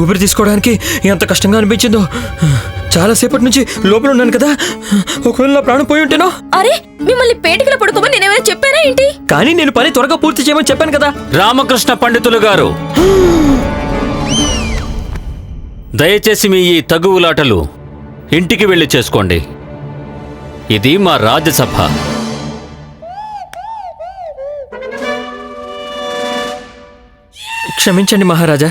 ఊపిరి తీసుకోవడానికి ఎంత కష్టంగా అనిపించిందో. చాలాసేపటి నుంచి లోపల ఉన్నాను కదా. ఒకవేళ నా ప్రాణం పోయి ఉంటేనో? అరే మిమ్మల్ని పేటికలో పడుకోమని నేనేమైనా చెప్పానా ఏంటి? కానీ నేను పని త్వరగా పూర్తి చేయమని చెప్పాను కదా. రామకృష్ణ పండితులు గారు. దయచేసి మీ ఈ తగువులాటలు ఇంటికి వెళ్ళి చేసుకోండి. ఇది మా రాజ్యసభ. క్షమించండి మహారాజా.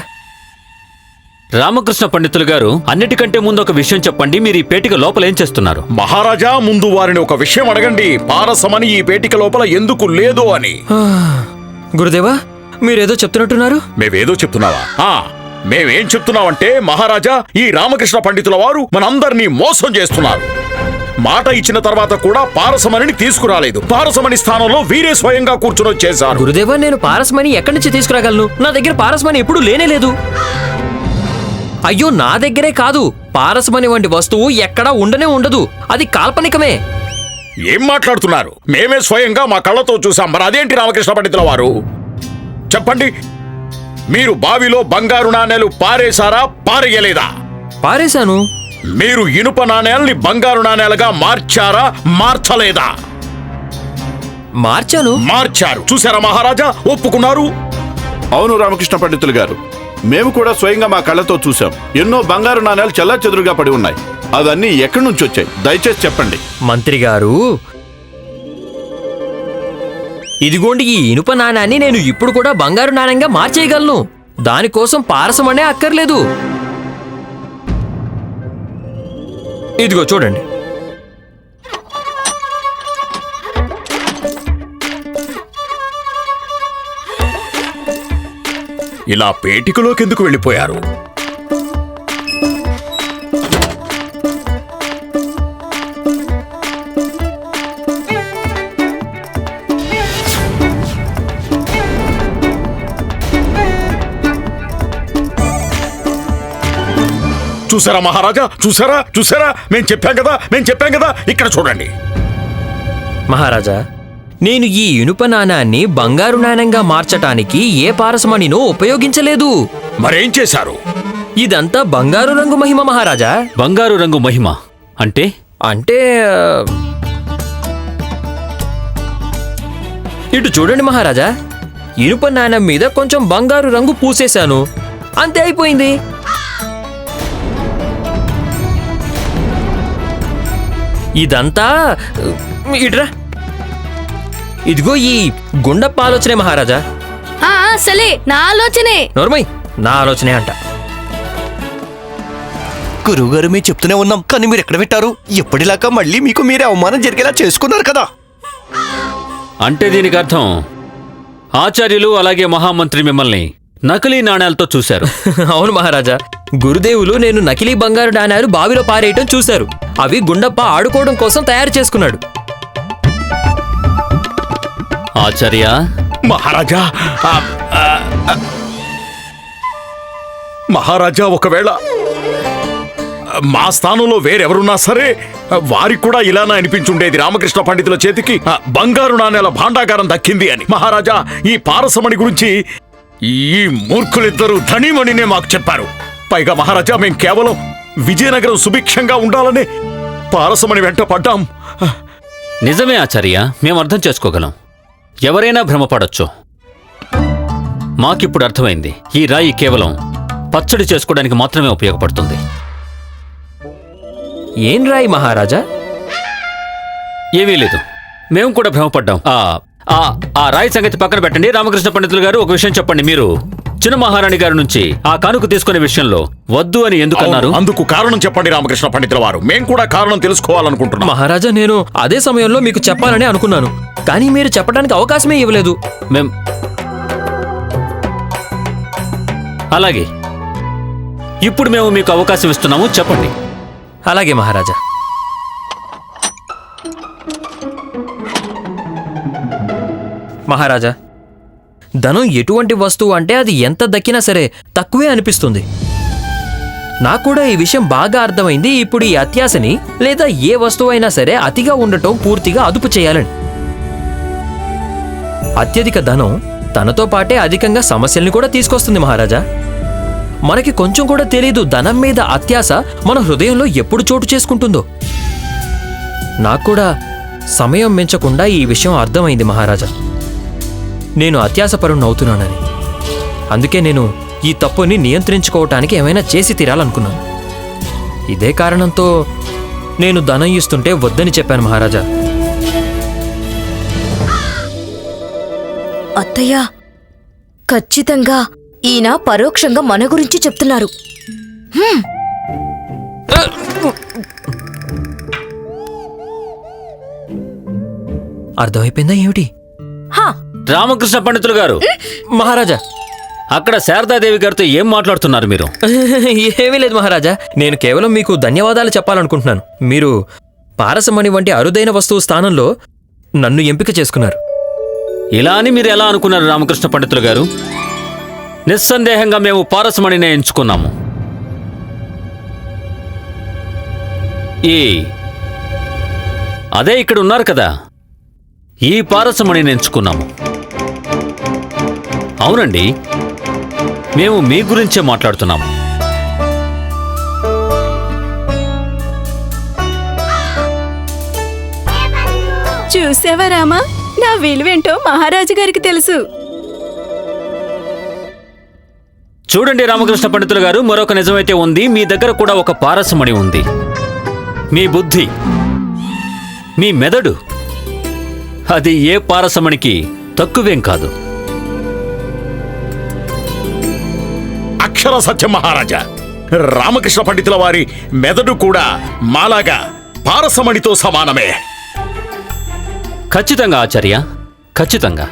రామకృష్ణ పండితులు గారు అన్నిటికంటే ముందు ఒక విషయం చెప్పండి మీరు ఈ పేటిక లోపల ఏం చేస్తున్నారు? మహారాజా ముందు వారిని ఒక విషయం అడగండి. పారసమని ఈ పేటిక లోపల ఎందుకు లేదు అని. గురుదేవా మీరేదో చెప్తున్నట్టున్నారు? మేవేదో చెప్తున్నావా? ఆ మేమేం చెప్తున్నామంటే మహారాజా ఈ రామకృష్ణ పండితుల వారు మనందరినీ మోసం చేస్తున్నారు. మాట ఇచ్చిన తర్వాత కూడా పారసమణిని తీసుకురాలేదు. పారసమణి స్థానంలో వీరే స్వయంగా కూర్చుని వచ్చేశారు. గురుదేవా నేను పారస్మణి ఎక్కడి నుంచి తీసుకురాగలను? నా దగ్గర పారస్మణి ఎప్పుడూ లేనే లేదు. అయ్యో నా దగ్గరే కాదు. పారస్మణి వంటి వస్తువు ఎక్కడా ఉండనే ఉండదు. అది కాల్పనికమే. ఏం మాట్లాడుతున్నారు? మేమే స్వయంగా మా కళ్ళతో చూసాం మరి అదేంటి రామకృష్ణ పండితుల వారు? చెప్పండి. మీరు బావిలో బంగారు నాణేలు పారేశారా పారేయలేదా? పారేశాను. మీరు ఇనుప నాణేల్ని బంగారు నాణేలుగా మార్చారా మార్చలేదా? మార్చాను. మార్చారు. చూసారా మహారాజా? ఒప్పుకున్నారు? అవును రామకృష్ణ పండితులు గారు. మేము కూడా స్వయంగా మా కళ్ళతో చూసాం ఎన్నో బంగారు నాణేలు చల్లా చెదురుగా పడి ఉన్నాయి. అవన్నీ ఎక్కడి నుంచి వచ్చాయి? దయచేసి చెప్పండి. మంత్రి గారు ఇదిగోండి ఈ ఇనుప నాణాన్ని నేను ఇప్పుడు కూడా బంగారు నాణ్యంగా మార్చేయగలను. దానికోసం పారసమనే అక్కర్లేదు. ఇదిగో చూడండి. ఇలా పేటికలోకి ఎందుకు వెళ్ళిపోయారు? చూసారా మహారాజా? చూసారా? చూసారా? మేము చెప్పాం కదా మేము చెప్పాం కదా. ఇక్కడ చూడండి. మహారాజా నేను ఈ ఇనుప నాణాన్ని బంగారు నాణ్యంగా మార్చటానికి ఏ పారసమణినో ఉపయోగించలేదు. మరేం చేశారు? ఇదంతా బంగారు రంగు మహిమ మహారాజా. బంగారు రంగు మహిమ అంటే? అంటే ఇటు చూడండి మహారాజా. ఇనుప నాణం మీద కొంచెం బంగారు రంగు పూసేశాను. అంతే అయిపోయింది. ఇదంతా ఆ, ఇటురా ఇదిగో ఈ గుండప్ప ఆలోచనే మహారాజా. ఆ ఆ, సలే నా ఆలోచనే. నోర్మయ్ నా ఆలోచనే అంట. గురువుగారు మేము చెప్తూనే ఉన్నాం. కానీ మీరు ఎక్కడ పెట్టారు? ఎప్పటిలాగా మళ్ళీ మీకు మీరే అవమానం జరిగేలా చేసుకున్నారు కదా. అంటే దీనికి అర్థం. ఆచార్యులు అలాగే మహామంత్రి మిమ్మల్ని నకిలీ నాణేలతో చూశారు. అవును మహారాజా. గురుదేవులు నేను నకిలీ బంగారు నాణాలు బావిలో పారేయటం చూశారు. అవి గుండప్ప ఆడుకోవడం కోసం తయారు చేసుకున్నాడు. ఆచార్య? మహారాజా ఆ, ఆ, ఆ. మహారాజా ఒకవేళ మా స్థానంలో వేరెవరున్నా సరే వారికి కూడా ఇలానే అనిపించుండేది రామకృష్ణ పండితుల చేతికి. ఆ, బంగారు నాణేల భాండాగారం దక్కింది అని. మహారాజా ఈ పారసమణి గురించి ఈ మూర్ఖులిద్దరూ ధనిమణినే మాకు చెప్పారు. పైగా మహారాజా మేం కేవలం విజయనగరం సుభిక్షంగా ఉండాలని పారసమణి వెంట పడ్డాం. నిజమే ఆచార్య మేము అర్థం చేసుకోగలం. ఎవరైనా భ్రమపడొచ్చు. మాకిప్పుడు అర్థమైంది ఈ రాయి కేవలం పచ్చడి చేసుకోవడానికి మాత్రమే ఉపయోగపడుతుంది. ఏం రాయి మహారాజా? ఏమీ లేదు. మేము కూడా భ్రమపడ్డాం. ఆ ఆ ఆ రాయి సంగతి పక్కన పెట్టండి. రామకృష్ణ పండితులు గారు ఒక విషయం చెప్పండి మీరు. చిన్న మహారాణి గారి నుంచి ఆ కానుక తీసుకునే విషయంలో వద్దు అని ఎందుకు అన్నారు? అందుకు కారణం చెప్పండి రామకృష్ణ పండితుల వారు. మేం కూడా కారణం తెలుసుకోవాలనుకుంటున్నాం. మహారాజా నేను అదే సమయంలో మీకు చెప్పాలని అనుకున్నాను. కానీ మీరు చెప్పడానికి అవకాశమే ఇవ్వలేదు. మేం అలాగే. ఇప్పుడు మేము మీకు అవకాశం ఇస్తున్నాము. చెప్పండి. అలాగే మహారాజా. మహారాజా. ధనం ఎటువంటి వస్తువు అంటే అది ఎంత దక్కినా సరే తక్కువే అనిపిస్తుంది. నాకు కూడా ఈ విషయం బాగా అర్థమైంది. ఇప్పుడు ఈ అత్యాశని లేదా ఏ వస్తువు అయినా సరే అతిగా ఉండటం పూర్తిగా అదుపు చేయాలని. అత్యధిక ధనం తనతో పాటే అధికంగా సమస్యల్ని కూడా తీసుకొస్తుంది మహారాజా. మనకి కొంచెం కూడా తెలీదు ధనం మీద అత్యాశ మన హృదయంలో ఎప్పుడు చోటు చేసుకుంటుందో. నాకు కూడా సమయం మించకుండా ఈ విషయం అర్థమైంది మహారాజా. నేను అత్యాశపరుణ్ణి అవుతున్నానని. అందుకే నేను ఈ తప్పుని నియంత్రించుకోవటానికి ఏమైనా చేసి తీరాలనుకున్నాను. ఇదే కారణంతో నేను ధనం ఇస్తుంటే వద్దని చెప్పాను మహారాజా. అత్తయ్య ఖచ్చితంగా ఈయన పరోక్షంగా మన గురించి చెప్తున్నారు. అర్థమైపోయిందా ఏమిటి? హా రామకృష్ణ పండితులు గారు. మహారాజా. అక్కడ శారదాదేవి గారితో ఏం మాట్లాడుతున్నారు మీరు? ఏమీ లేదు మహారాజా. నేను కేవలం మీకు ధన్యవాదాలు చెప్పాలనుకుంటున్నాను. మీరు పారసమణి వంటి అరుదైన వస్తువు స్థానంలో నన్ను ఎంపిక చేసుకున్నారు. ఇలా అని మీరు ఎలా అనుకున్నారు రామకృష్ణ పండితులు గారు? నిస్సందేహంగా మేము పారసమణినే ఎంచుకున్నాము. ఈ అదే ఇక్కడ ఉన్నారు కదా. ఈ పారసమణిని ఎంచుకున్నాము. అవునండి. మేము మీ గురించే మాట్లాడుతున్నాము చూసావా రామా? నా విలువేంటో మహారాజు గారికి తెలుసు. చూడండి రామకృష్ణ పండితులు గారు మరొక నిజమైతే ఉంది మీ దగ్గర కూడా ఒక పారసమణి ఉంది. మీ బుద్ధి మీ మెదడు అది ఏ పారసమణికి తక్కువేం కాదు. అక్షర సత్యం మహారాజా. రామకృష్ణ పండితుల వారి మెదడు కూడా మాలాగా పారసమణితో సమానమే. ఖచ్చితంగా ఆచార్య. ఖచ్చితంగా.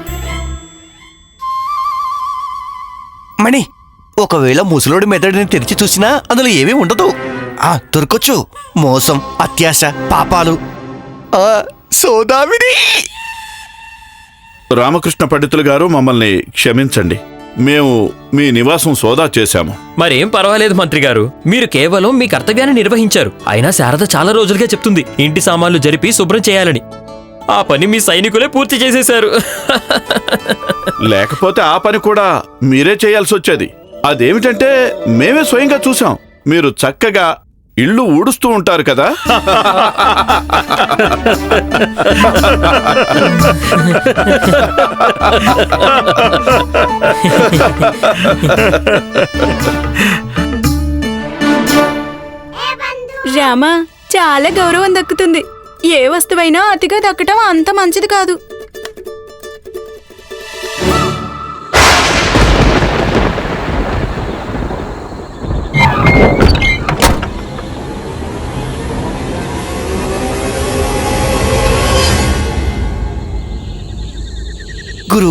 మణి ఒకవేళ ముసలోడి మెదడుని తెరిచి చూసినా అందులో ఏమీ ఉండదు. ఆ దొరకొచ్చు. మోసం అత్యాశ పాపాలు. ఆ, సోదామిని! రామకృష్ణ పండితులు గారు మమ్మల్ని క్షమించండి. మేము మీ నివాసం సోదా చేశాము. మరేం పర్వాలేదు మంత్రి గారు. మీరు కేవలం మీ కర్తవ్యాన్ని నిర్వహించారు. అయినా శారద చాలా రోజులుగా చెప్తుంది ఇంటి సామాన్లు జరిపి శుభ్రం చేయాలని. ఆ పని మీ సైనికులే పూర్తి చేసేశారు. లేకపోతే ఆ పని కూడా మీరే చేయాల్సి వచ్చేది. అదేమిటంటే మేమే స్వయంగా చూసాం మీరు చక్కగా ఇల్లు ఊడుస్తూ ఉంటారు కదా? రామా చాలా గౌరవం దక్కుతుంది. ఏ వస్తువైనా అతిగా దక్కటం అంత మంచిది కాదు.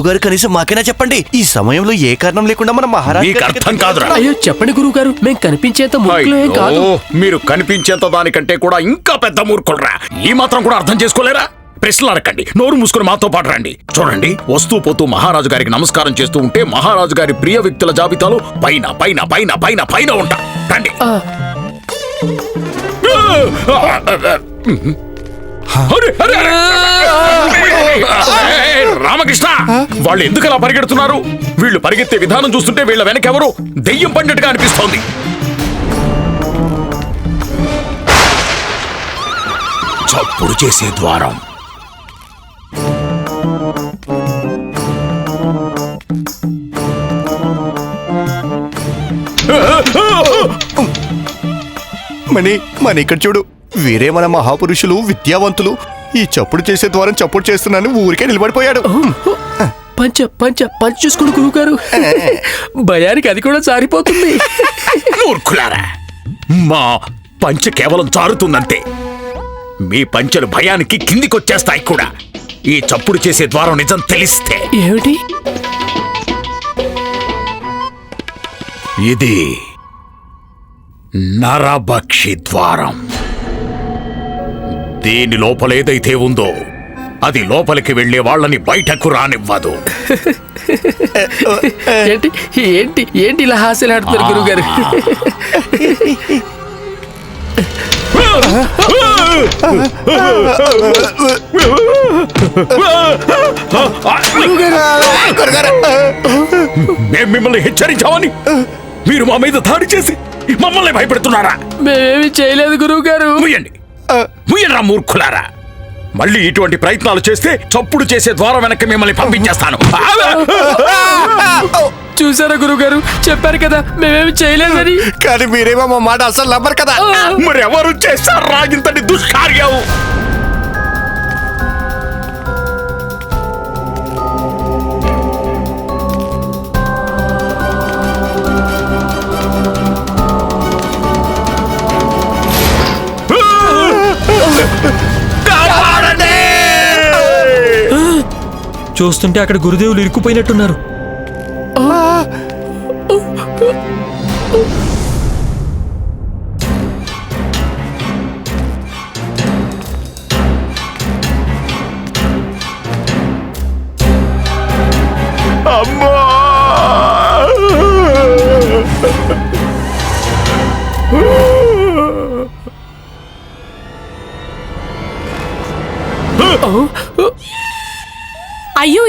గురువుగారు కనీసం మాకైనా చెప్పండి ఈ సమయంలో ఏ కారణం లేకుండా మన మహారాజు గారి అర్థం కాదురా అయ్యో చెప్పండి గురువుగారు మేం కనిపించేంత ముక్కులు ఏం కాదు అయ్యో, మీరు కనిపించేంత దానికంటే కూడా ఇంకా పెద్ద మూర్ఖులరా ఈ మాత్రం కూడా అర్థం చేసుకోలేరా ప్రశ్నలు అడగండి నోరు మూసుకుని మాతో పాటు రండి చూడండి వస్తూ పోతూ మహారాజు గారికి నమస్కారం చేస్తూ ఉంటే మహారాజు గారి ప్రియ వ్యక్తుల జాబితాలో పైన పైన పైన పైన పైన ఉంటా రండి అరే, అరే, అరే. రామకృష్ణ! వాళ్ళు ఎందుకు అలా పరిగెడుతున్నారు? వీళ్ళు పరిగెత్తే విధానం చూస్తుంటే వీళ్ళ వెనకెవరు దెయ్యం పండిట్టుగా అనిపిస్తోంది. చప్పుడు చేసే ద్వారం. మణి మన ఇక్కడ చూడు. వీరే మన మహాపురుషులు విద్యావంతులు. ఈ చప్పుడు చేసే ద్వారం చప్పుడు చేస్తున్నాను ఊరికే నిలబడిపోయాడు. పంచ పంచ పంచ చూసుకోండి గురువుగారు. భయానికి అది కూడా జారిపోతుంది. మూర్ఖులారా మా పంచె కేవలం జారుతుందంతే. మీ పంచెలు భయానికి కిందికొచ్చేస్తాయి కూడా. ఈ చప్పుడు చేసే ద్వారం నిజం తెలిస్తే. ఏమిటి? ఇది నరభక్షి ద్వారం. దీని లోపల ఏదైతే ఉందో అది లోపలికి వెళ్ళే వాళ్ళని బయటకు రానివ్వదు. ఏంటి? ఏంటి? ఏంటి ఇలా హాస్యలాడుతున్నారు గురువుగారు? గురుగారు మేం మిమ్మల్ని హెచ్చరించామని మీరు మా మీద దాడి చేసి మమ్మల్ని భయపెడుతున్నారా? మేమేమి చేయలేదు గురువు గారు ముయ్యరా మూర్ఖులారా? మళ్ళీ ఇటువంటి ప్రయత్నాలు చేస్తే చప్పుడు చేసే ద్వారం వెనక్కి మిమ్మల్ని పంపించేస్తాను. చూసారా గురువు గారు చెప్పారు కదా మేమేమి చేయలేదని. కానీ మీరేమో మా మాట అసలు నమ్మరు కదా. మరి ఎవరు చేస్తారు రాగింతటి దుష్కార్యం? చూస్తుంటే అక్కడ గురుదేవులు ఇరుక్కుపోయినట్టున్నారు.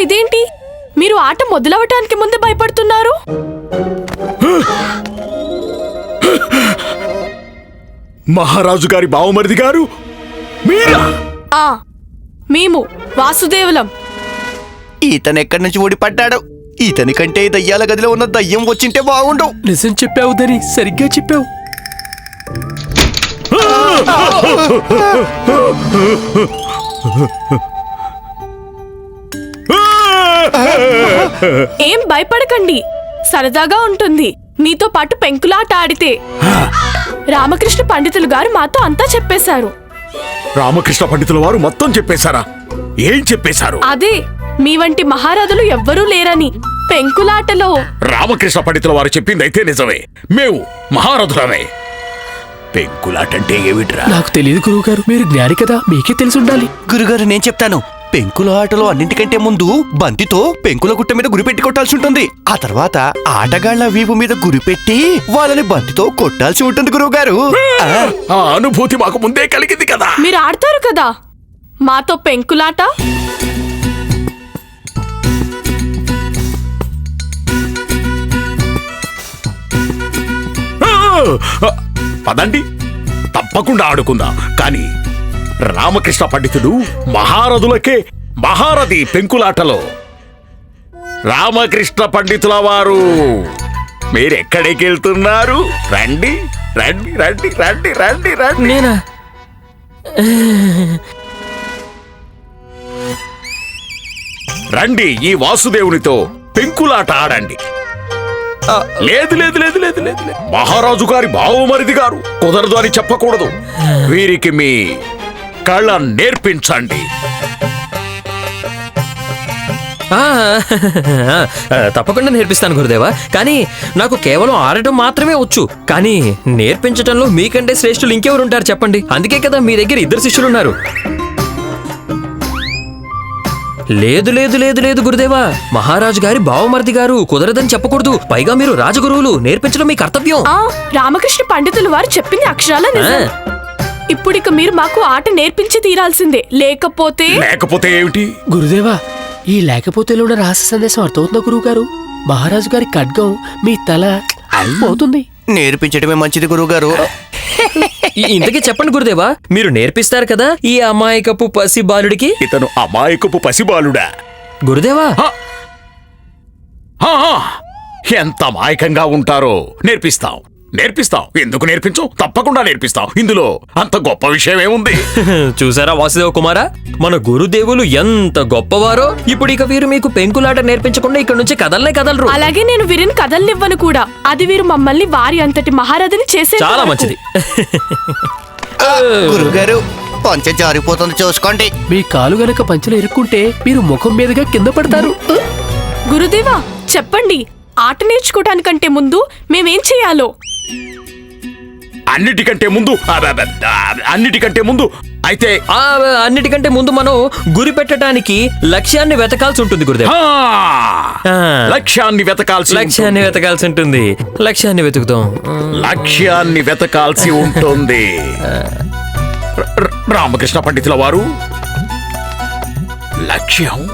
ఇదేంటి? మీరు ఆట మొదలవటానికి ముందు భయపడుతున్నారు? మహారాజు గారి బావమరిది గారు మీరా? ఆ మేము వాసుదేవులం. ఇతను ఎక్కడి నుంచి ఊడిపడ్డాడు? ఇతని కంటే దయ్యాల గదిలో ఉన్న దయ్యం వచ్చింటే బాగుండు. నిజం చెప్పావు దని సరిగ్గా చెప్పావు. ఏం భయపడకండి. సరదాగా ఉంటుంది. మీతో పాటు పెంకులాట ఆడితే. రామకృష్ణ పండితులు గారు మాతో అంతా చెప్పేశారు. రామకృష్ణ పండితుల వారు మొత్తం చెప్పేశారా? ఏం చెప్పేశారు? అదే మీ వంటి మహారాజులు ఎవ్వరూ లేరని పెంకులాటలో. రామకృష్ణ పండితుల వారు చెప్పింది అయితే నిజమే. మేము మహారథులమే. పెంకులాటంటే ఏమిట్రా? నాకు తెలియదు గురువు గారు మీరు జ్ఞాని కదా మీకే తెలిసి ఉండాలి గురుగారు నేను చెప్తాను. పెంకుల ఆటలో అన్నింటికంటే ముందు బంతితో పెంకుల గుట్ట మీద గురిపెట్టి కొట్టాల్సి ఉంటుంది. ఆ తర్వాత ఆటగాళ్ళ వీపు మీద గురిపెట్టి వాళ్ళని బంతితో కొట్టాల్సి ఉంటుంది గురువుగారు. ఆ, ఆ అనుభూతి మాకు ముందే కలిగింది కదా. మీరు ఆడతారు కదా? మాతో పెంకులాట? ఆ! పదండి. తప్పకుండా ఆడుకుందాం. కానీ రామకృష్ణ పండితుడు మహారథులకే మహారథి పెంకులాటలో. రామకృష్ణ పండితుల వారు మీరెక్కడికి వెళ్తున్నారు? రండి రండి రండి రండి రండి రండి. నేనా? రండి ఈ వాసుదేవునితో పెంకులాట ఆడండి. లేదు లేదు లేదు లేదు లేదు లేదు. మహారాజు గారి బావమరిది గారు కుదరదు అని చెప్పకూడదు. వీరికి మీ కళ్ళ నేర్పించండి. తప్పకుండా నేర్పిస్తాను గురుదేవా. కానీ నాకు కేవలం ఆడటం మాత్రమే వచ్చు. కానీ నేర్పించటంలో మీకంటే శ్రేష్ఠులు ఇంకెవరు ఉంటారు చెప్పండి. అందుకే కదా మీ దగ్గర ఇద్దరు శిష్యులు ఉన్నారు. లేదు లేదు లేదు లేదు గురుదేవా. మహారాజు గారి బావమరిది గారు కుదరదని చెప్పకూడదు. పైగా మీరు రాజగురువులు. నేర్పించడం మీ కర్తవ్యం. ఆ రామకృష్ణ పండితులు వారు చెప్పింది అక్షరాల నిజం ఆ. ఇప్పుడిక మీరు మాకు ఆట నేర్పించి తీరాల్సిందే. లేకపోతే లేకపోతే ఏమిటి? గురుదేవా ఈ లేకపోతేలో ఉన్న రహస్య సందేశం అర్థమవుతుందా గురువు గారు మహారాజు గారి ఖడ్గం మీ తల పోతుంది. నేర్పించడమే మంచిది గురువుగారు. ఈ- ఇంతకీ చెప్పండి గురుదేవా మీరు నేర్పిస్తారు కదా ఈ అమాయకపు పసి బాలుడికి? ఇతను అమాయకపు పసిబాలుడా గురుదేవా. హ! హ, హ! ఎంత అమాయకంగా ఉంటారో నేర్పిస్తాం. నేర్పిస్తాం ఎందుకు నేర్పించం? తప్పకుండా నేర్పిస్తాం ఇందులో అంత గొప్ప విషయం ఏముంది? చూసారా వాసుదేవ కుమారా? మన గురుదేవులు ఎంత గొప్పవారో ఇప్పుడు ఇక వీరు మీకు పెంకులాట నేర్పించకుండా ఇక్కడ నుంచి కదలనే కదలరు. అలాగే నేను వీరిని కదలనివ్వను కూడా. అది వీరు మమ్మల్ని వారి అంతటి మహారథిని చేసే చాలా మంచిది. గురువుగారు పంచ జారిపోతుంది. చూసుకోండి. మీ కాలు గనక పంచలు ఇరుక్కుంటే మీరు ముఖం మీదుగా కింద పడతారు. గురుదేవా చెప్పండి. ఆట నేర్చుకోవటానికంటే ముందు మేమేం చేయాలో? అన్నిటికంటే ముందు అన్నిటికంటే ముందు. అయితే అన్నిటికంటే ముందు మనం గురి పెట్టడానికి లక్ష్యాన్ని వెతకాల్సి ఉంటుంది గురుదేవ. లక్ష్యాన్ని వెతకాల్సి లక్ష్యాన్ని. వెతకాల్సి ఉంటుంది. లక్ష్యాన్ని వెతుకుతాం. లక్ష్యాన్ని వెతకాల్సి ఉంటుంది. రామకృష్ణ పండితుల వారు లక్ష్యం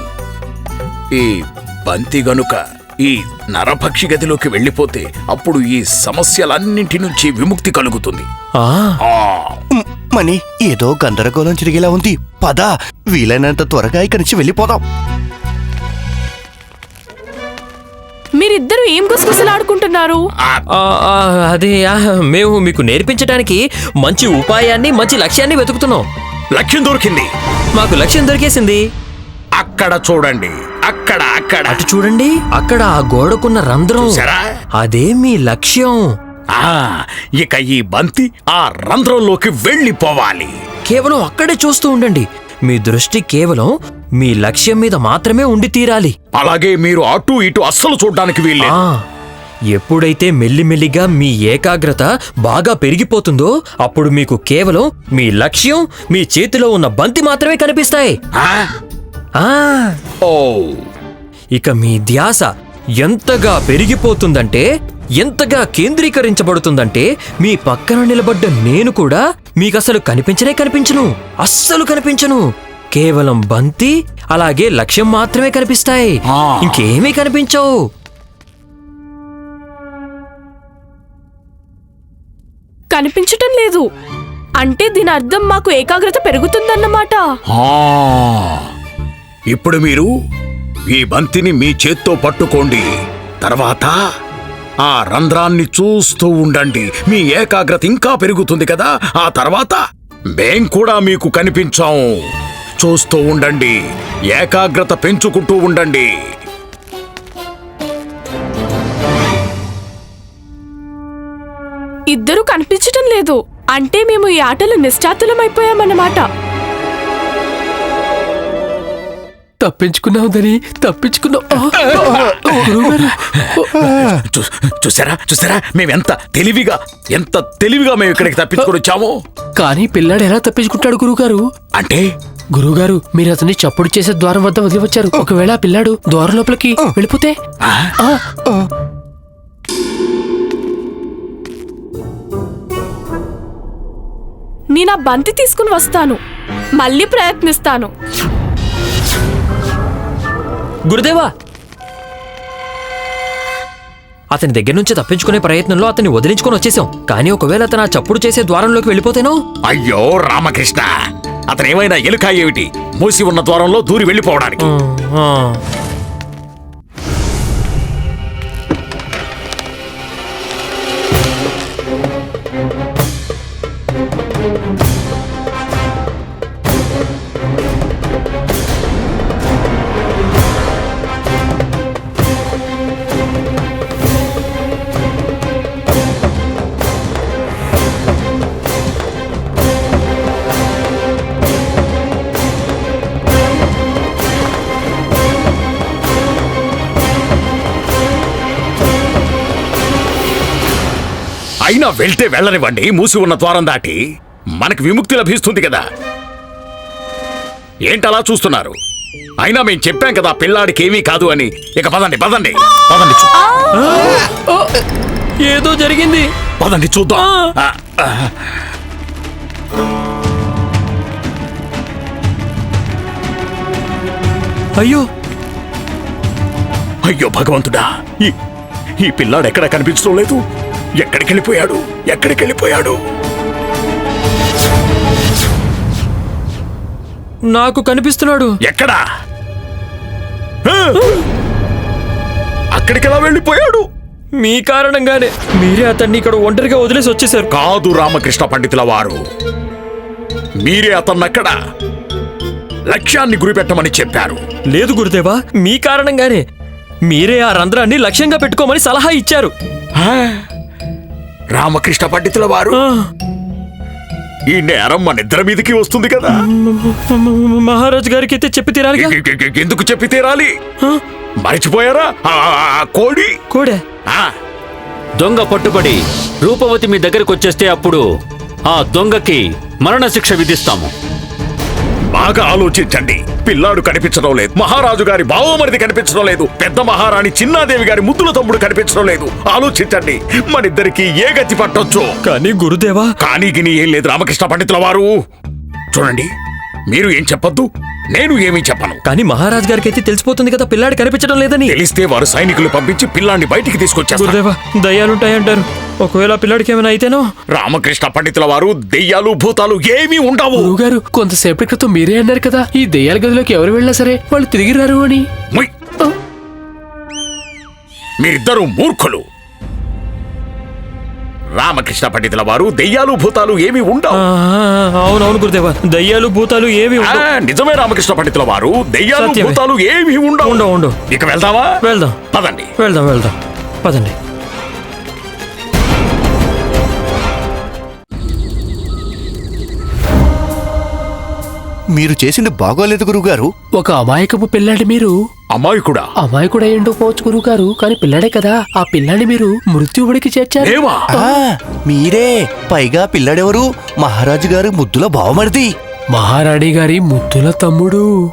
ఈ బంతి గనుక ఈ నరభక్షి గదిలోకి వెళ్ళిపోతే అప్పుడు ఈ సమస్యలన్నింటి నుంచి విముక్తి కలుగుతుంది. ఆ. మణి ఏదో గందరగోళం జరిగేలా ఉంది. పద వీలైనంత త్వరగా ఇక్కడి నుంచి వెళ్ళిపోదాం. మీరిద్దరూ ఏం గుసగుసలాడుకుంటున్నారు ఆ, ఆ, అది ఆ, మేము మీకు నేర్పించడానికి మంచి ఉపాయాన్ని మంచి లక్ష్యాన్ని వెతుకుతున్నాం. లక్ష్యం దొరికింది. మాకు లక్ష్యం దొరికేసింది. అక్కడ చూడండి. అక్కడ అక్కడ. అటు చూడండి అక్కడ ఆ గోడకున్న రంధ్రం? అదే మీ లక్ష్యం. ఆ ఇక ఈ బంతి ఆ రంధ్రంలోకి వెళ్ళిపోవాలి. కేవలం అక్కడే చూస్తూ ఉండండి. మీ దృష్టి కేవలం మీ లక్ష్యం మీద మాత్రమే ఉండి తీరాలి. అలాగే మీరు అటు ఇటు అస్సలు చూడడానికి ఆ ఎప్పుడైతే మెల్లిమెల్లిగా మీ ఏకాగ్రత బాగా పెరిగిపోతుందో అప్పుడు మీకు కేవలం మీ లక్ష్యం మీ చేతిలో ఉన్న బంతి మాత్రమే కనిపిస్తాయి. ఆ? ఆ. ఓ. ఇక మీ ధ్యాస ఎంతగా పెరిగిపోతుందంటే ఎంతగా కేంద్రీకరించబడుతుందంటే మీ పక్కన నిలబడ్డ నేను కూడా మీకసలు కనిపించనే కనిపించను. అస్సలు కనిపించను. కేవలం బంతి అలాగే లక్ష్యం మాత్రమే కనిపిస్తాయి. ఇంకేమీ కనిపించవు. కనిపించటం లేదు. అంటే దీని అర్థం మాకు ఏకాగ్రత పెరుగుతుందన్నమాట. ఆ. ఇప్పుడు మీరు ఈ బంతిని మీ చేత్తో పట్టుకోండి. తర్వాత ఆ రంధ్రాన్ని చూస్తూ ఉండండి. మీ ఏకాగ్రత ఇంకా పెరుగుతుంది కదా? ఆ తర్వాత మేం కూడా మీకు కనిపించాం. చూస్తూ ఉండండి. ఏకాగ్రత పెంచుకుంటూ ఉండండి. ఇద్దరూ కనిపించటం లేదు. అంటే మేము ఈ ఆటలు నిశ్చాతులమైపోయామన్నమాట. తప్పించుకున్నావు దని తప్పించుకున్నావు. చూసారా చూసారా? మేమెంత తెలివిగా ఎంత తెలివిగా మేము ఇక్కడికి తప్పించుకొని వచ్చామో. కానీ పిల్లాడు ఎలా తప్పించుకుంటాడు గురువుగారు? అంటే? గురువుగారు మీరు అతన్ని చప్పుడు చేసే ద్వారం వద్ద వదిలి వచ్చారు ఒకవేళ ఆ పిల్లాడు ద్వారం లోపలికి వెళ్ళిపోతే? నేను ఆ బంతి తీసుకుని వస్తాను. మళ్ళీ ప్రయత్నిస్తాను. గురుదేవా! అతని దగ్గర నుంచి తప్పించుకునే ప్రయత్నంలో అతన్ని వదిలించుకొని వచ్చేసాం కానీ ఒకవేళ అతను ఆ చప్పుడు చేసే ద్వారంలోకి వెళ్ళిపోతేనో? అయ్యో రామకృష్ణ! అతనేమైనా ఎలుక ఏమిటి? మూసి ఉన్న ద్వారంలో దూరి వెళ్ళిపోవడానికి. అయినా వెళ్తే వెళ్ళనివ్వండి మూసి ఉన్న ద్వారం దాటి. మనకి విముక్తి లభిస్తుంది కదా. ఏంటలా చూస్తున్నారు? అయినా మేం చెప్పాం కదా పిల్లాడికి ఏమీ కాదు అని. ఇక పదండి పదండి. పదండి ఏదో జరిగింది. పదండి చూద్దాం. అయ్యో! అయ్యో భగవంతుడా ఈ ఈ పిల్లాడు ఎక్కడ కనిపించడం లేదు? ఎక్కడికి వెళ్ళిపోయాడు ఎక్కడికి వెళ్ళిపోయాడు నాకు కనిపిస్తున్నాడు. ఎక్కడా! అక్కడికి ఎలా వెళ్ళిపోయాడు? మీ కారణంగానే మీరే అతన్ని ఇక్కడ ఒంటరిగా వదిలేసి వచ్చేసారు కాదు రామకృష్ణ పండితుల వారు. మీరే అతన్నక్కడ లక్ష్యాన్ని గురిపెట్టమని చెప్పారు. లేదు గురుదేవా మీ కారణంగానే మీరే ఆ రంధ్రాన్ని లక్ష్యంగా పెట్టుకోమని సలహా ఇచ్చారు. ఆ? రామకృష్ణ పండితుల వారు. ఈ నేరం మన ఇద్దరి మీదకి వస్తుంది కదా. మహారాజు గారికి అయితే చెప్పి ఎ- ఎందుకు చెప్పి తీరాలి? మరిచిపోయారా? కోడి? కోడే? ఆ, దొంగ పట్టుబడి రూపవతి మీ దగ్గరకు వచ్చేస్తే అప్పుడు ఆ దొంగకి మరణశిక్ష విధిస్తాము. బాగా ఆలోచించండి. పిల్లాడు కనిపించడం లేదు. మహారాజు గారి బావమరిది కనిపించడం లేదు. పెద్ద మహారాణి చిన్నాదేవి గారి ముద్దుల తమ్ముడు కనిపించడం లేదు. ఆలోచించండి. మనిద్దరికి ఏ గతి పట్టొచ్చు? కానీ గురుదేవా? కానీ గిని ఏం లేదు రామకృష్ణ పండితుల వారు. చూడండి. మీరు ఏం చెప్పొద్దు? నేను ఏమీ చెప్పను. కానీ మహారాజ్ గారికి అయితే తెలిసిపోతుంది కదా పిల్లాడి కనిపించడం లేదని. తెలిస్తే వారు సైనికులు పంపించి పిల్లాన్ని బయటికి తీసుకొచ్చేస్తారు. గురుదేవా దయ్యాలుంటాయంటారు ఒకవేళ పిల్లాడికి ఏమైనా అయితేనో? రామకృష్ణ పండితుల వారు దెయ్యాలు భూతాలు ఏమీ ఉండవు. గురువుగారు కొంతసేపటి క్రితం మీరే అన్నారు కదా ఈ దెయ్యాల గదిలోకి ఎవరు వెళ్ళినా సరే వాళ్ళు తిరిగి రారు అని. ముయ్. మీరిద్దరూ మూర్ఖులు. రామకృష్ణ పండితుల వారు దెయ్యాలు భూతాలు ఏమీ ఉండవు. అవునవును గురుదేవా దయ్యాలు భూతాలు ఏవి ఉండవు. నిజమే రామకృష్ణ పండితుల వారు దెయ్యాలు సత్యమే. భూతాలు ఏమీ ఉండవు. ఉండవు, ఉండవు. ఇక వెళ్దామా? వెళ్దాం. పదండి. వెళ్దాం వెళ్దాం. పదండి. మీరు చేసింది బాగోలేదు గురువుగారు. ఒక అమాయకపు పిల్లాడి మీరు? అమాయకుడా? అమాయకుడు అయి ఉండకపోవచ్చు గురువుగారు కానీ పిల్లాడే కదా. ఆ పిల్లాడిని మీరు మృత్యువుడికి చేర్చారు. ఆ, మీరే. పైగా పిల్లాడెవరు? మహారాజు గారి ముద్దుల బావమరిది మహారాణి గారి ముద్దుల తమ్ముడు.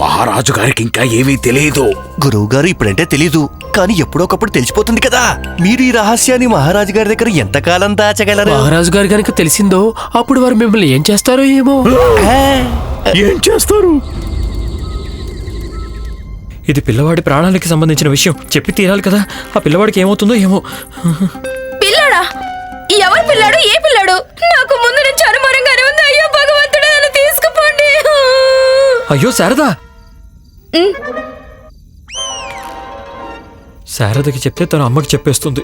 మహారాజు గారికి ఇంకా ఏమీ తెలియదు గురువుగారు ఇప్పుడంటే తెలీదు కానీ ఎప్పుడోకప్పుడు తెలిసిపోతుంది కదా. మీరు ఈ రహస్యాన్ని మహారాజు గారి దగ్గర ఎంతకాలం దాచగలరు? మహారాజు గారి కనుక తెలిసిందో అప్పుడు వారు మిమ్మల్ని ఏం చేస్తారో ఏమో. ఏం చేస్తారు? ఇది పిల్లవాడి ప్రాణాలకి సంబంధించిన విషయం. చెప్పి తీరాలి కదా. ఆ పిల్లవాడికి ఏమవుతుందో ఏమో. పిల్లాడా? ఎవరు పిల్లాడు? ఏ పిల్లాడు? నాకు ముందు నుంచి అనుమానంగానే ఉంది. అయ్యో భగవంతుడా నన్ను తీసుకుపోండి. అయ్యో శారదా! శారదకి చెప్తే తన అమ్మకి చెప్పేస్తుంది.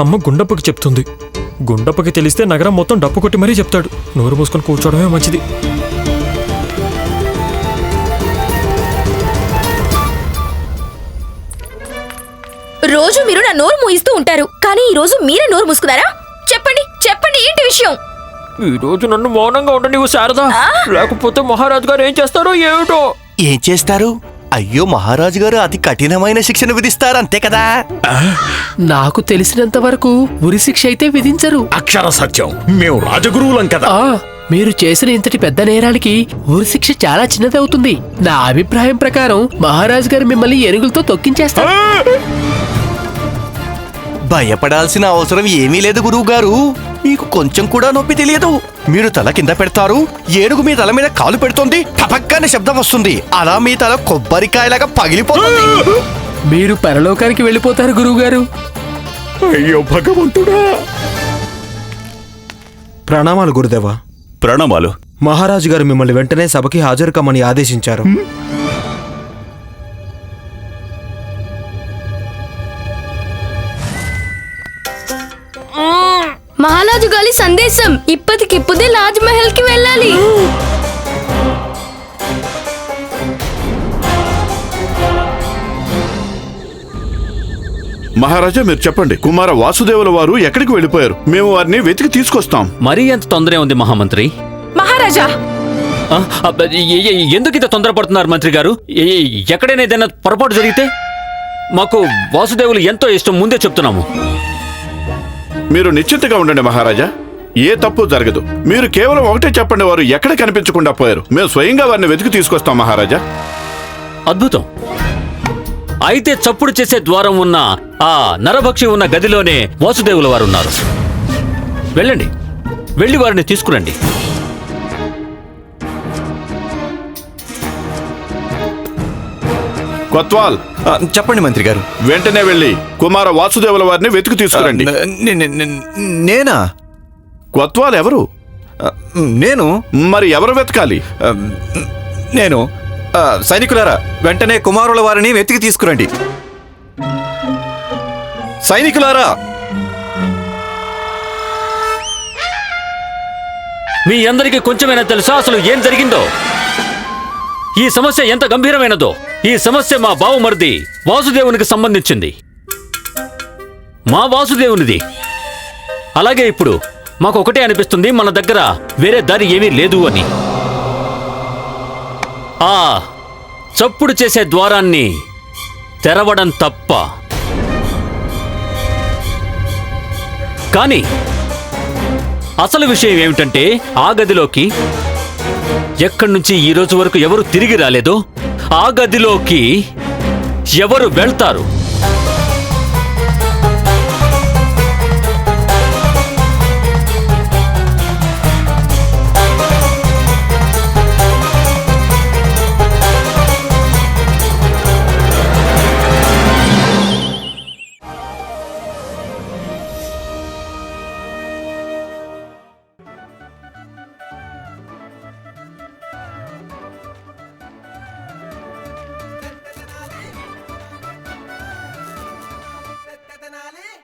అమ్మ గుండప్పకి చెప్తుంది. గుండప్పకి తెలిస్తే నగరం మొత్తం డప్పు కొట్టి మరీ చెప్తాడు. నోరు మూసుకొని కూర్చోవడమే మంచిది. రోజు మీరు నా నోరు మూయిస్తూ ఉంటారు. కానీ ఈ రోజు మీరే నోరు మూసుకున్నారా? చెప్పండి చెప్పండి ఏంటి విషయం? ఈ రోజు నన్ను మౌనంగా ఉండనివ్వు శారదా. లేకపోతే మహారాజు గారు ఏం చేస్తారో ఏమిటో? ఏం చేస్తారు? అయ్యో మహారాజు గారు అతి కఠినమైన శిక్షను విధిస్తారు అంతే కదా? నాకు తెలిసినంత వరకు ఉరి శిక్ష అయితే విధించరు. అక్షర సత్యం. మేము రాజగురువులం కదా. మీరు చేసిన ఇంతటి పెద్ద నేరానికి ఉరి శిక్ష చాలా చిన్నది అవుతుంది నా అభిప్రాయం ప్రకారం మహారాజు గారు మిమ్మల్ని ఎరుగులతో తొక్కించేస్తారు. భయపడాల్సిన అవసరం ఏమీ లేదు గురువు గారు మీకు కొంచెం కూడా నొప్పి తెలియదు. మీరు తల కింద పెడతారు ఏనుగు మీ తల మీద కాలు పెడుతోంది టపక్కనే శబ్దం వస్తుంది. అలా మీ తల కొబ్బరికాయలాగా పగిలిపోతుంది. మీరు పరలోకానికి వెళ్ళిపోతారు గురువుగారు. అయ్యో భగవంతుడా! ప్రణామాలు గురుదేవా. ప్రణామాలు? మహారాజు గారు మిమ్మల్ని వెంటనే సభకి హాజరు కమ్మని ఆదేశించారు. సందేశం ఇప్పటికిప్పుడే రాజ్ మహల్కి వెళ్ళాలి. మహారాజా మీరు చెప్పండి. కుమార వాసుదేవుల వారు ఎక్కడికి వెళ్ళిపోయారు? మేము వారిని వెతికి తీసుకొస్తాం. మరీ ఎంత తొందరే ఉంది మహామంత్రి. మహారాజా! ఆ, అబ్బ, ఎ- ఎ- ఎందుకు ఇంత తొందరపడుతున్నారు మంత్రి గారు? ఎ- ఎ- ఎక్కడైనా ఏదైనా పొరపాటు జరిగితే మాకు వాసుదేవులు ఎంతో ఇష్టం ముందే చెప్తున్నాము. మీరు నిశ్చింతగా ఉండండి మహారాజా. ఏ తప్పు జరగదు. మీరు కేవలం ఒకటే చెప్పండి వారు ఎక్కడ కనిపించకుండా పోయారు. మేము స్వయంగా వారిని వెతికి తీసుకొస్తాం మహారాజా. అద్భుతం. అయితే చప్పుడు చేసే ద్వారం ఉన్న ఆ నరభక్షి ఉన్న గదిలోనే వాసుదేవుల వారు ఉన్నారు. వెళ్ళండి. వెళ్ళి వారిని తీసుకురండి. కొత్వాల్. ఆ, చెప్పండి మంత్రి గారు. వెంటనే వెళ్ళి కుమార వాసుదేవుల వారిని వెతికి తీసుకురండి. నే- నే- నే- నేనా? కొత్వాల్ ఎవరు నేను మరి ఎవరు వెతకాలి? నేను సైనికులారా వెంటనే కుమారుల వారిని వెతికి తీసుకురండి. సైనికులారా! మీ అందరికీ కొంచెమైనా తెలుసా? అసలు ఏం జరిగిందో? ఈ సమస్య ఎంత గంభీరమైనదో? ఈ సమస్య మా బావమరిది వాసుదేవునికి సంబంధించింది. మా వాసుదేవునిది. అలాగే ఇప్పుడు మాకు ఒకటే అనిపిస్తుంది మన దగ్గర వేరే దారి ఏమీ లేదు అని. ఆ చప్పుడు చేసే ద్వారాన్ని తెరవడం తప్ప. కానీ అసలు విషయం ఏమిటంటే ఆ గదిలోకి ఎక్కడి నుంచి ఈ రోజు వరకు ఎవరు తిరిగి రాలేదో ఆ గదిలోకి ఎవరు వెళ్తారు?